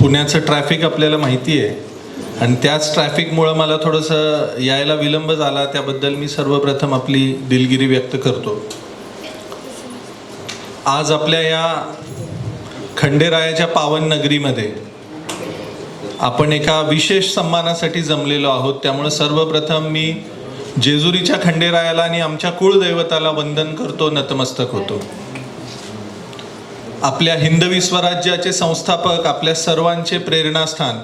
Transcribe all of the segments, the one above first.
पुण्याचं ट्रॅफिक आपल्याला माहिती आहे. आणि त्याच ट्रॅफिकमुळं मला थोडंसं यायला विलंब झाला त्याबद्दल मी सर्वप्रथम आपली दिलगिरी व्यक्त करतो. आज आपल्या या खंडेरायाच्या पावन नगरीमध्ये आपण एका विशेष सन्मानासाठी जमलेलो आहोत. त्यामुळं सर्वप्रथम मी जेजुरीच्या खंडेरायाला आणि आमच्या कुळदैवताला वंदन करतो नतमस्तक होतो. आपल्या हिंदवी स्वराज्याचे संस्थापक आपल्या सर्वांचे प्रेरणास्थान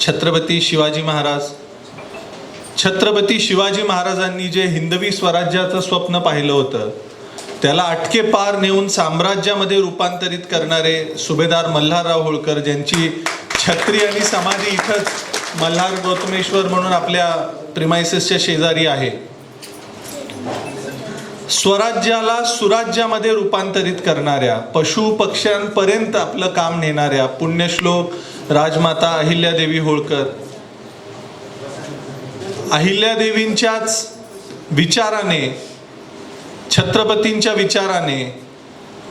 छत्रपती शिवाजी महाराज. छत्रपती शिवाजी महाराजांनी जे हिंदवी स्वराज्याचं स्वप्न पाहिलं होतं त्याला अटके पार नेऊन साम्राज्यामध्ये रूपांतरित करणारे सुभेदार मल्हारराव होळकर ज्यांची छत्री आणि समाधी इथंच मल्हार गौतमेश्वर म्हणून आपल्या प्रिमायसेसच्या शेजारी आहे. स्वराज्याला सुराज्यामध्ये रूपांतरित करणाऱ्या पशु पक्ष्यांपर्यंत आपलं काम नेणाऱ्या पुण्यश्लोक राजमाता अहिल्यादेवी होळकर. अहिल्यादेवींच्याच विचाराने छत्रपतींच्या विचाराने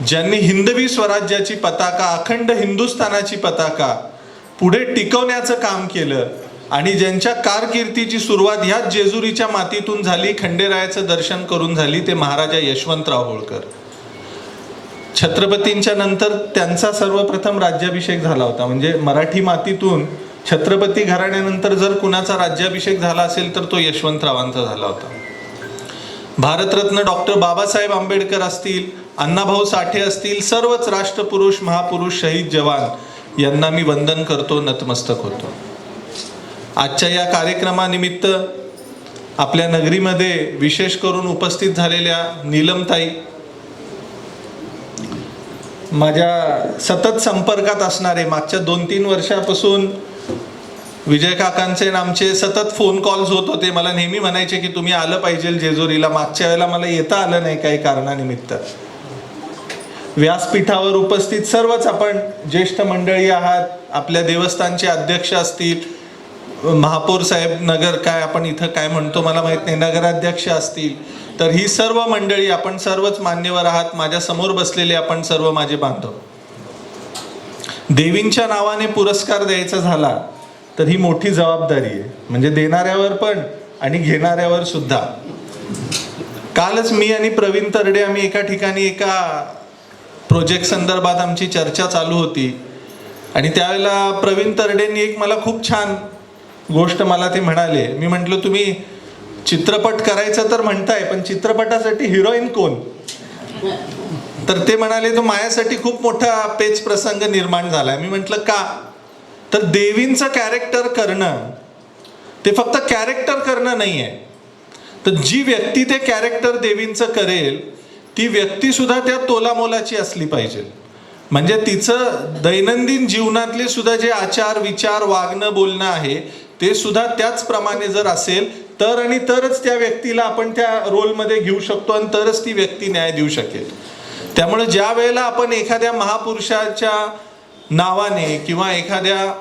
ज्यांनी हिंदवी स्वराज्याची पताका अखंड हिंदुस्थानाची पताका पुढे टिकवण्याचं काम केलं आणि ज्यांच्या कारकिर्दीची सुरुवात ह्याच जेजुरीच्या मातीतून झाली खंडेरायाचं दर्शन करून झाली ते महाराजा यशवंतराव होळकर. छत्रपतींच्या नंतर त्यांचा सर्वप्रथम राज्याभिषेक झाला होता. म्हणजे मराठी मातीतून छत्रपती घराण्यानंतर जर कुणाचा राज्याभिषेक झाला असेल तर तो यशवंतरावांचा झाला होता. भारतरत्न डॉक्टर बाबासाहेब आंबेडकर असतील अण्णाभाऊ साठे असतील सर्वच राष्ट्रपुरुष महापुरुष शहीद जवान यांना मी वंदन करतो नतमस्तक होतो. आजच्या या कार्यक्रमानिमित्त आपल्या नगरीमध्ये विशेष करून उपस्थित झालेल्या नीलमताई माझ्या सतत संपर्कात असणारे मागच्या दोन तीन वर्षापासून विजय काकांचे आमचे सतत फोन कॉल्स होत होते. मला नेहमी म्हणायचे की तुम्ही आलं पाहिजे जेजुरीला. मागच्या वेळेला मला येता आलं नाही काही कारणानिमित्त. व्यासपीठावर उपस्थित सर्वच आपण ज्येष्ठ मंडळी आहात. आपल्या देवस्थानचे अध्यक्ष असतील महापौर साहेब नगर काय आपण इथं काय म्हणतो मला माहीत नाही. नगराध्यक्ष असतील तर ही सर्व मंडळी आपण सर्वच मान्यवर आहात. माझ्यासमोर बसलेले आपण सर्व माझे बांधव. देवींच्या नावाने पुरस्कार द्यायचा झाला तर ही मोठी जबाबदारी आहे. म्हणजे देणाऱ्यावर पण आणि घेणाऱ्यावर सुद्धा. कालच मी आणि प्रवीण तरडे आम्ही एका ठिकाणी एका प्रोजेक्ट संदर्भात आमची चर्चा चालू होती. आणि त्यावेळेला प्रवीण तरडेंनी एक मला खूप छान गोष्ट मला ते म्हणाले. मी म्हटलं तुम्ही चित्रपट करायचं तर म्हणताय पण चित्रपटासाठी हिरोईन कोण? तर ते म्हणाले तो माझ्यासाठी खूप मोठा पेच प्रसंग निर्माण झालाय. मी म्हटलं का? तर देवींचं कॅरेक्टर करणं ते फक्त कॅरेक्टर करणं नाही आहे तर जी व्यक्ती ते कॅरेक्टर देवींचं करेल ती व्यक्ती सुद्धा त्या तोलामोलाची असली पाहिजे. म्हणजे तिचं दैनंदिन जीवनातले सुद्धा जे आचार विचार वागणं बोलणं आहे ते सुद्धा त्याचप्रमाणे जर असेल तर आणि तरच त्या व्यक्तीला आपण त्या रोलमध्ये घेऊ शकतो आणि तरच ती व्यक्ती न्याय देऊ शकेल. त्यामुळे ज्या वेळेला आपण एखाद्या महापुरुषाच्या नावाने किंवा एखाद्या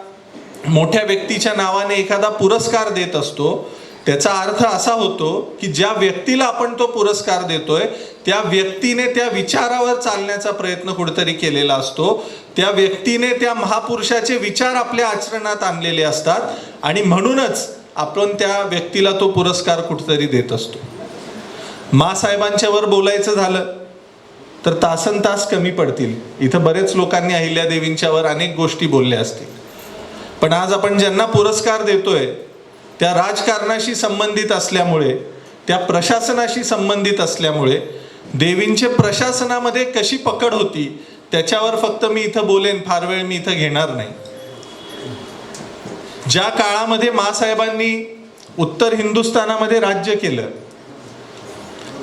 मोठ्या व्यक्तीच्या नावाने एखादा पुरस्कार देत असतो त्याचा अर्थ असा होतो की ज्या व्यक्तीला आपण तो पुरस्कार देतोय त्या व्यक्तीने त्या विचारावर चालण्याचा प्रयत्न कुठेतरी केलेला असतो. त्या व्यक्तीने त्या महापुरुषाचे विचार आपल्या आचरणात आणलेले असतात आणि म्हणूनच आपण त्या व्यक्तीला तो पुरस्कार कुठेतरी देत असतो. मासाहेबांच्या वर बोलायचं झालं तर तासन तास कमी पडतील. इथं बरेच लोकांनी अहिल्यादेवींच्यावर अनेक गोष्टी बोलल्या असतील. पण आज आपण ज्यांना पुरस्कार देतोय त्या राजकारणाशी संबंधित असल्यामुळे त्या प्रशासनाशी संबंधित असल्यामुळे देवींचे प्रशासनामध्ये कशी पकड होती त्याच्यावर फक्त मी इथं बोलेन फार वेळ मी इथं घेणार नाही. ज्या काळामध्ये मासाहेबांनी उत्तर हिंदुस्थानामध्ये राज्य केलं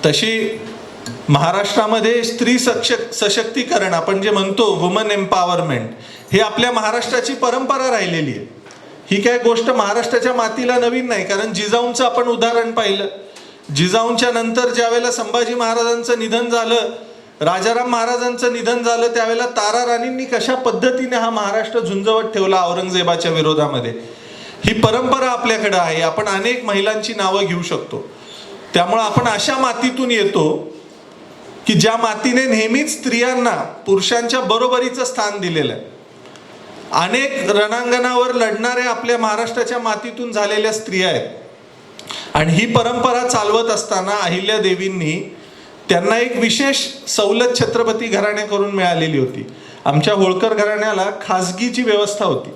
तशी महाराष्ट्रामध्ये स्त्री सक्षक सशक्तीकरण आपण जे म्हणतो वुमन एम्पॉवरमेंट हे आपल्या महाराष्ट्राची परंपरा राहिलेली आहे. ही काय गोष्ट महाराष्ट्राच्या मातीला नवीन नाही कारण जिजाऊंचं आपण उदाहरण पाहिलं. जिजाऊंच्या नंतर ज्यावेळेला संभाजी महाराजांचं निधन झालं राजाराम महाराजांचं निधन झालं त्यावेळेला तारा राणींनी कशा पद्धतीने हा महाराष्ट्र झुंजवत ठेवला औरंगजेबाच्या विरोधामध्ये? ही परंपरा आपल्याकडे आहे आपण अनेक महिलांची नावं घेऊ शकतो. त्यामुळं आपण अशा मातीतून येतो की ज्या मातीने नेहमीच स्त्रियांना पुरुषांच्या बरोबरीचं स्थान दिलेलं आहे. अनेक रणांगणावर लढणाऱ्या आपल्या महाराष्ट्राच्या मातीतून झालेल्या स्त्रिया आहेत. आणि ही परंपरा चालवत असताना अहिल्या देवींनी त्यांना एक विशेष सवलत छत्रपती घराण्याकडून मिळालेली होती. आमच्या होळकर घराण्याला खाजगीची व्यवस्था होती.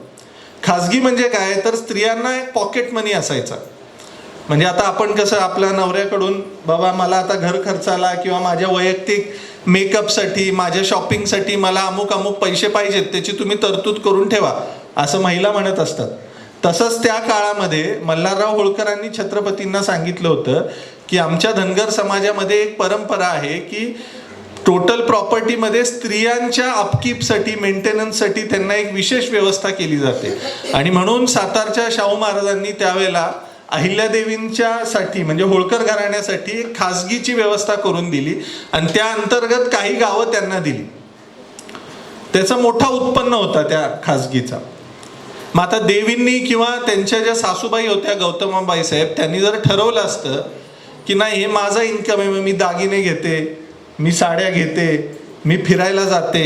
खाजगी म्हणजे काय? तर स्त्रियांना एक पॉकेट मनी असायचा. म्हणजे आता आपण कसं आपल्या नवऱ्याकडून बाबा मला आता घर खर्चाला किंवा माझ्या वैयक्तिक मेकअपसाठी माझ्या शॉपिंगसाठी मला अमुक अमुक पैसे पाहिजेत त्याची तुम्ही तरतूद करून ठेवा असं महिला म्हणत असतात. तसंच त्या काळामध्ये मल्हारराव होळकरांनी छत्रपतींना सांगितलं होतं की आमच्या धनगर समाजामध्ये एक परंपरा आहे की टोटल प्रॉपर्टीमध्ये स्त्रियांच्या अपकीपसाठी मेंटेनन्ससाठी त्यांना एक विशेष व्यवस्था केली जाते. आणि म्हणून सातारच्या शाहू महाराजांनी त्यावेळेला अहिल्यादेवींच्या साठी म्हणजे होळकर घराण्यासाठी एक खासगीची व्यवस्था करून दिली आणि त्या अंतर्गत काही गावं त्यांना दिली. त्याचा मोठा उत्पन्न होता त्या खासगीचा. मग आता देवींनी किंवा त्यांच्या ज्या सासूबाई होत्या गौतमाबाई साहेब त्यांनी जर ठरवलं असतं की नाही हे माझा इन्कम आहे मी दागिने घेते मी साड्या घेते मी फिरायला जाते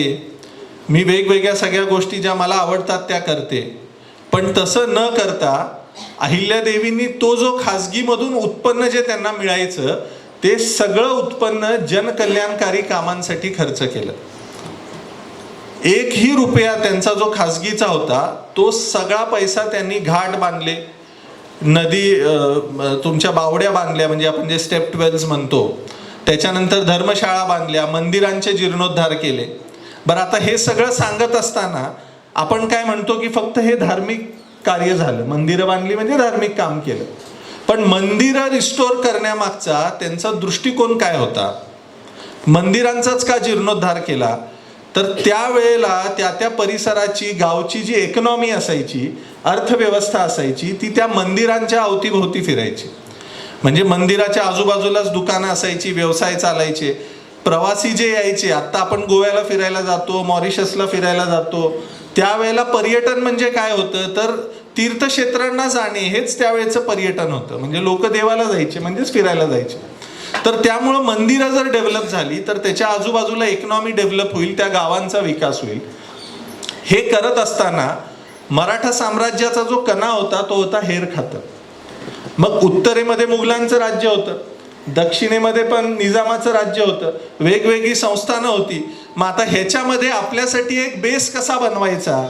मी वेगवेगळ्या सगळ्या गोष्टी ज्या मला आवडतात त्या करते. पण तसं न करता अहिल्यादेवींनी तो जो खाजगीमधून उत्पन्न जे त्यांना मिळायचं ते सगळं उत्पन्न जनकल्याणकारी कामांसाठी खर्च केलं. एकही रुपया त्यांचा जो खाजगीचा होता तो सगळा पैसा त्यांनी घाट बांधले. नदी तुमच्या बावड्या बांधल्या म्हणजे आपण जे स्टेप ट्वेल्स म्हणतो त्याच्यानंतर धर्मशाळा बांधल्या मंदिरांचे जीर्णोद्धार केले. बरं आता हे सगळं सांगत असताना आपण काय म्हणतो की फक्त हे धार्मिक कार्य झालं. मंदिरं बांधली म्हणजे धार्मिक काम केलं. पण मंदिरं रिस्टोर करण्यामागचा त्यांचा दृष्टिकोन काय होता? मंदिरांचाच का जीर्णोद्धार केला? तर त्यावेळेला त्या त्या परिसराची गावची जी इकॉनॉमी असायची अर्थव्यवस्था असायची ती त्या मंदिरांच्या अवतीभोवती फिरायची. म्हणजे मंदिराच्या आजूबाजूलाच दुकानं असायची व्यवसाय चालायचे. प्रवासी जे यायचे आता आपण गोव्याला फिरायला जातो मॉरिशसला फिरायला जातो. त्यावेळेला पर्यटन म्हणजे काय होतं? तर तीर्थक्षेत्रांना जाणे हेच त्यावेळेचं पर्यटन होतं. म्हणजे लोक देवाला जायचे म्हणजेच फिरायला जायचे. तर त्यामुळं मंदिरं जर डेव्हलप झाली तर त्याच्या आजूबाजूला इकॉनॉमी डेव्हलप होईल त्या गावांचा विकास होईल. हे करत असताना मराठा साम्राज्याचा जो कणा होता तो होता हेर खातं. मग उत्तरेमध्ये मुघलांचं राज्य होतं. दक्षिणेमध्ये पण निजामाचं राज्य होतं. वेगवेगळी संस्थानं होती. मग आता ह्याच्यामध्ये आपल्यासाठी एक बेस कसा बनवायचा?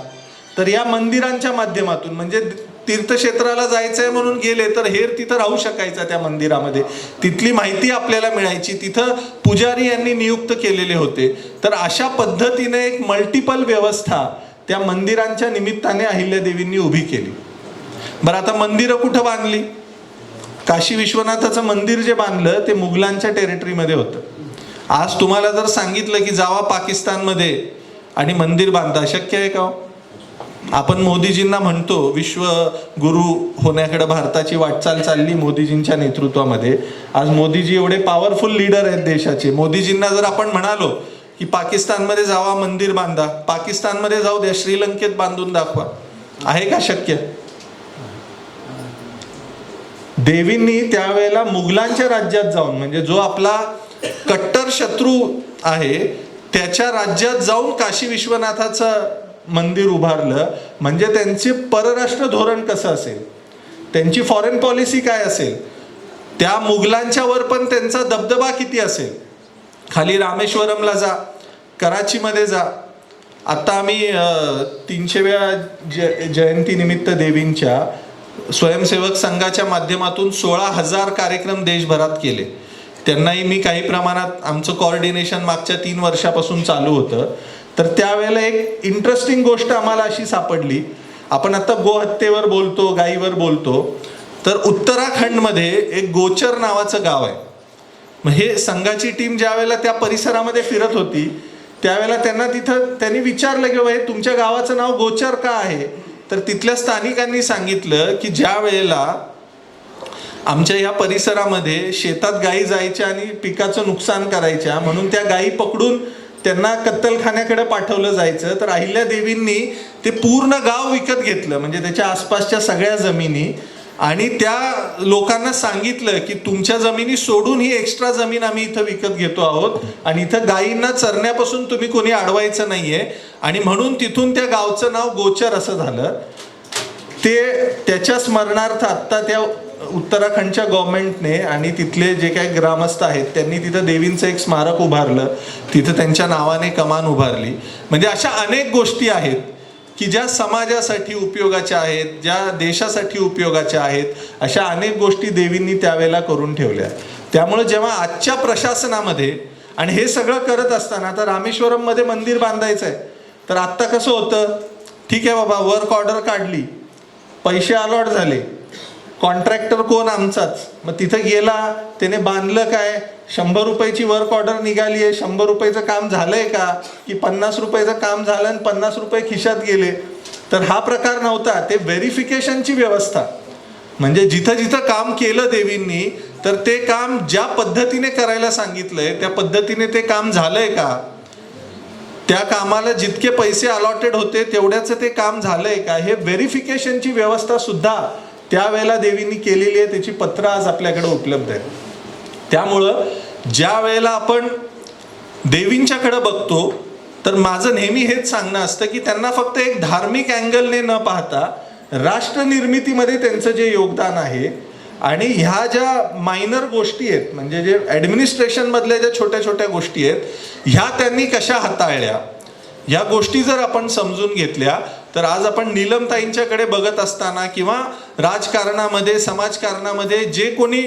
तर या मंदिरांच्या माध्यमातून म्हणजे तीर्थक्षेत्राला जायचं आहे म्हणून गेले तर हेर तिथं राहू शकायचा त्या मंदिरामध्ये. तिथली माहिती आपल्याला मिळायची. तिथं पुजारी यांनी नियुक्त केलेले होते. तर अशा पद्धतीने एक मल्टिपल व्यवस्था त्या मंदिरांच्या निमित्ताने अहिल्यादेवींनी उभी केली. बरं आता मंदिरं कुठं बांधली? काशी विश्वनाथाचं मंदिर जे बांधलं ते मुघलांच्या टेरिटरीमध्ये होतं. आज तुम्हाला जर सांगितलं की जावा पाकिस्तानमध्ये आणि मंदिर बांधा शक्य आहे का हो? आपण मोदीजींना म्हणतो विश्व गुरु होण्याकडे भारताची वाटचाल चालली मोदीजींच्या नेतृत्वामध्ये. आज मोदीजी एवढे पॉवरफुल लीडर आहेत देशाचे. मोदीजींना जर आपण म्हणालो की पाकिस्तानमध्ये जावा मंदिर बांधा पाकिस्तानमध्ये जाऊ द्या श्रीलंकेत बांधून दाखवा. आहे का शक्य? देवींनी त्यावेळेला मुघलांच्या राज्यात जाऊन म्हणजे जो आपला कट्टर शत्रू आहे त्याच्या राज्यात जाऊन काशी विश्वनाथाचं मंदिर उभारलं. म्हणजे त्यांचे परराष्ट्र धोरण कसं असेल? त्यांची फॉरेन पॉलिसी काय असेल? त्या मुघलांच्या वर पण त्यांचा दबदबा किती असेल? खाली रामेश्वरमला जा कराचीमध्ये जा. आत्ता आम्ही तीनशेव्या ज जयंतीनिमित्त देवींच्या स्वयंसेवक संघाच्या माध्यमातून सोळा हजार कार्यक्रम देशभरात केले. त्यांनाही मी काही प्रमाणात आमचं कॉर्डिनेशन मागच्या तीन वर्षापासून चालू होतं. तर त्यावेळेला एक इंटरेस्टिंग गोष्ट आम्हाला अशी सापडली. आपण आता गोहत्येवर बोलतो गायीवर बोलतो. तर उत्तराखंडमध्ये एक गोचर नावाचं गाव आहे. मग हे संघाची टीम ज्या वेळेला त्या परिसरामध्ये फिरत होती त्यावेळेला त्यांना तिथं त्यांनी विचारलं की भाई तुमच्या गावाचं नाव गोचर का आहे? तर तिथल्या स्थानिकांनी सांगितलं की ज्या वेळेला आमच्या या परिसरामध्ये शेतात गायी जायच्या आणि पिकाचं नुकसान करायच्या म्हणून त्या गायी पकडून त्यांना कत्तलखान्याकडे पाठवलं जायचं. तर अहिल्या देवींनी ते पूर्ण गाव विकत घेतलं म्हणजे त्याच्या आसपासच्या सगळ्या जमिनी. आणि त्या लोकांना सांगितलं की तुमच्या जमिनी सोडून ही एक्स्ट्रा जमीन आम्ही इथं विकत घेतो आहोत. आणि इथं गायींना चरण्यापासून तुम्ही कोणी अडवायचं नाहीये. आणि म्हणून तिथून त्या गावचं नाव गोचर असं झालं. ते त्याच्या स्मरणार्थ आत्ता त्या उत्तराखंडच्या गव्हर्नमेंटने आणि तिथले जे काही ग्रामस्थ आहेत त्यांनी तिथं देवींचं एक स्मारक उभारलं. तिथं त्यांच्या नावाने कमान उभारली. म्हणजे अशा अनेक गोष्टी आहेत की ज्या समाजासाठी उपयोगाच्या आहेत ज्या देशासाठी उपयोगाच्या आहेत अशा अनेक गोष्टी देवींनी त्यावेळेला करून ठेवल्या. त्यामुळे जेव्हा आजच्या प्रशासनामध्ये आणि हे सगळं करत असताना आता रामेश्वरममध्ये मंदिर बांधायचं आहे तर आत्ता कसं होतं? ठीक आहे बाबा वर्क ऑर्डर काढली. पैसे अलॉट झाले. कॉन्ट्रॅक्टर कोण आमचाच? मग तिथं गेला त्याने बांधलं काय? शंभर रुपयाची वर्क ऑर्डर निघाली आहे. शंभर रुपयाचं काम झालंय का? की पन्नास रुपयाचं काम झालं आणि पन्नास रुपये खिशात गेले? तर हा प्रकार नव्हता. ते व्हेरिफिकेशनची व्यवस्था. म्हणजे जिथं जिथं काम केलं देवींनी तर ते काम ज्या पद्धतीने करायला सांगितलंय त्या पद्धतीने ते काम झालंय का? त्या कामाला जितके पैसे अलॉटेड होते तेवढ्याचं ते काम झालंय का? हे व्हेरिफिकेशनची व्यवस्था सुद्धा त्यावेळेला देवींनी केलेली आहे त्याची पत्र आज आपल्याकडे उपलब्ध आहेत. त्यामुळं ज्या वेळेला आपण देवींच्याकडे बघतो तर माझं नेहमी हेच सांगणं असतं की त्यांना फक्त एक धार्मिक अँगलने न पाहता राष्ट्रनिर्मितीमध्ये त्यांचं जे योगदान आहे आणि ह्या ज्या मायनर गोष्टी आहेत म्हणजे जे ॲडमिनिस्ट्रेशनमधल्या ज्या छोट्या छोट्या गोष्टी आहेत ह्या त्यांनी कशा हाताळल्या? या गोष्टी जर आपण समजून घेतल्या तर आज आपण नीलमताईंच्याकडे बघत असताना किंवा राजकारणामध्ये समाजकारणामध्ये जे कोणी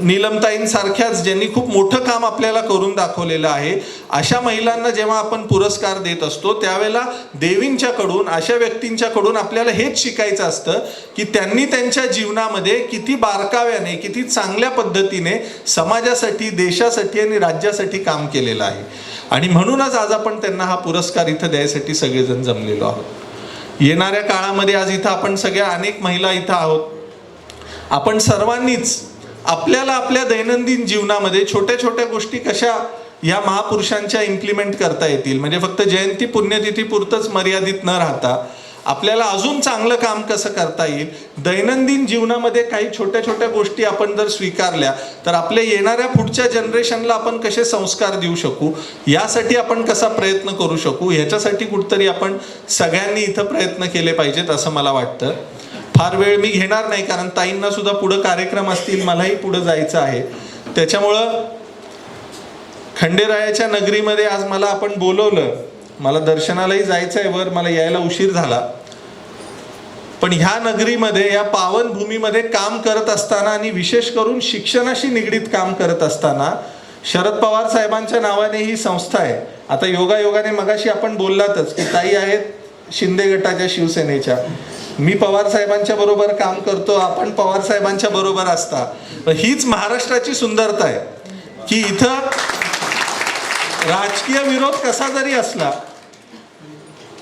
नीलमताईंसारख्याच ज्यांनी खूप मोठं काम आपल्याला करून दाखवलेलं आहे अशा महिलांना जेव्हा आपण पुरस्कार देत असतो त्यावेळेला देवींच्याकडून अशा व्यक्तींच्याकडून आपल्याला हेच शिकायचं असतं की त्यांनी त्यांच्या जीवनामध्ये किती बारकाव्याने किती चांगल्या पद्धतीने समाजासाठी देशासाठी आणि राज्यासाठी काम केलेलं आहे. आणि म्हणूनच आज आपण त्यांना हा पुरस्कार इथं द्यायसाठी सगळेजण जमलेलो आहोत. येणाऱ्या काळामध्ये आज इथं आपण सगळ्या अनेक महिला इथं आहोत. आपण सर्वांनीच आपल्याला आपल्या दैनंदिन जीवनामध्ये छोट्या छोट्या गोष्टी कशा या महापुरुषांच्या इम्प्लिमेंट करता येतील? म्हणजे फक्त जयंती पुण्यतिथी पुरतच मर्यादित न राहता आपल्याला अजून चांगलं काम कसं करता येईल? दैनंदिन जीवनामध्ये काही छोट्या छोट्या गोष्टी आपण जर स्वीकारल्या तर आपल्या येणाऱ्या पुढच्या जनरेशनला आपण कसे संस्कार देऊ शकू? यासाठी आपण कसा प्रयत्न करू शकू? ह्याच्यासाठी कुठतरी आपण सगळ्यांनी इथं प्रयत्न केले पाहिजेत असं मला वाटतं. फार वेळ मी घेणार नाही कारण ताईंना सुद्धा पुढं कार्यक्रम असतील मलाही पुढं जायचं आहे. त्याच्यामुळं खंडेरायाच्या नगरीमध्ये आज मला आपण बोलवलं. मला दर्शनालाही जायचं आहे वर मला यायला उशीर झाला. पण ह्या नगरीमध्ये या पावन भूमीमध्ये काम करत असताना आणि विशेष करून शिक्षणाशी निगडीत काम करत असताना शरद पवार साहेबांच्या नावाने ही संस्था आहे. आता योगायोगाने मगाशी आपण बोललातच की ताई आहेत शिंदे गटाच्या शिवसेनेच्या. मी पवार साहेबांच्या बरोबर काम करतो आपण पवार साहेबांच्या बरोबर असता. हीच महाराष्ट्राची सुंदरता आहे. की इथं राजकीय विरोध कसा जरी असला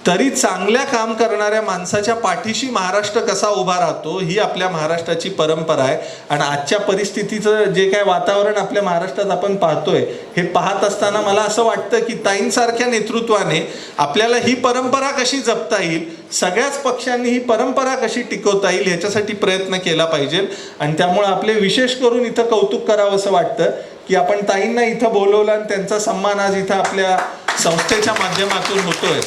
तरी चांगल्या काम करणाऱ्या माणसाच्या पाठीशी महाराष्ट्र कसा उभा राहतो ही आपल्या महाराष्ट्राची परंपरा आहे. आणि आजच्या परिस्थितीचं जे काय वातावरण आपल्या महाराष्ट्रात आपण पाहतोय हे पाहत असताना मला असं वाटतं की ताईंसारख्या नेतृत्वाने आपल्याला ही परंपरा कशी जपता येईल सगळ्याच पक्षांनी ही परंपरा कशी टिकवता येईल ह्याच्यासाठी प्रयत्न केला पाहिजे. आणि त्यामुळे आपले विशेष करून इथं कौतुक करावं असं वाटतं की आपण ताईंना इथं बोलवलं आणि त्यांचा सन्मान आज इथं आपल्या संस्थेच्या माध्यमातून होतोय.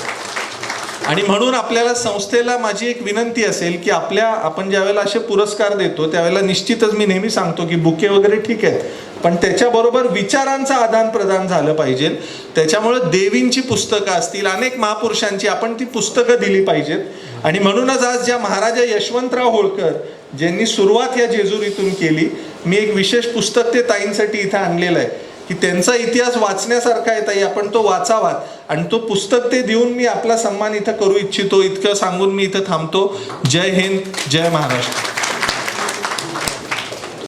आणि म्हणून आपल्याला संस्थेला माझी एक विनंती असेल की आपल्या आपण ज्यावेळेला असे पुरस्कार देतो त्यावेळेला निश्चितच मी नेहमी सांगतो की बुके वगैरे ठीक आहेत पण त्याच्याबरोबर विचारांचं आदान प्रदान झालं पाहिजे. त्याच्यामुळं देवींची पुस्तकं असतील अनेक महापुरुषांची आपण ती पुस्तकं दिली पाहिजेत. आणि म्हणूनच आज ज्या महाराजा यशवंतराव होळकर ज्यांनी सुरुवात या जेजुरीतून केली मी एक विशेष पुस्तक ते ताईंसाठी इथं आणलेलं आहे. की त्यांचा इतिहास वाचण्यासारखा आहे ताई आपण तो वाचावा आणि तो पुस्तक ते देऊन मी आपला सन्मान इथं करू इच्छितो. इतकं सांगून मी इथं थांबतो. जय हिंद जय महाराष्ट्र.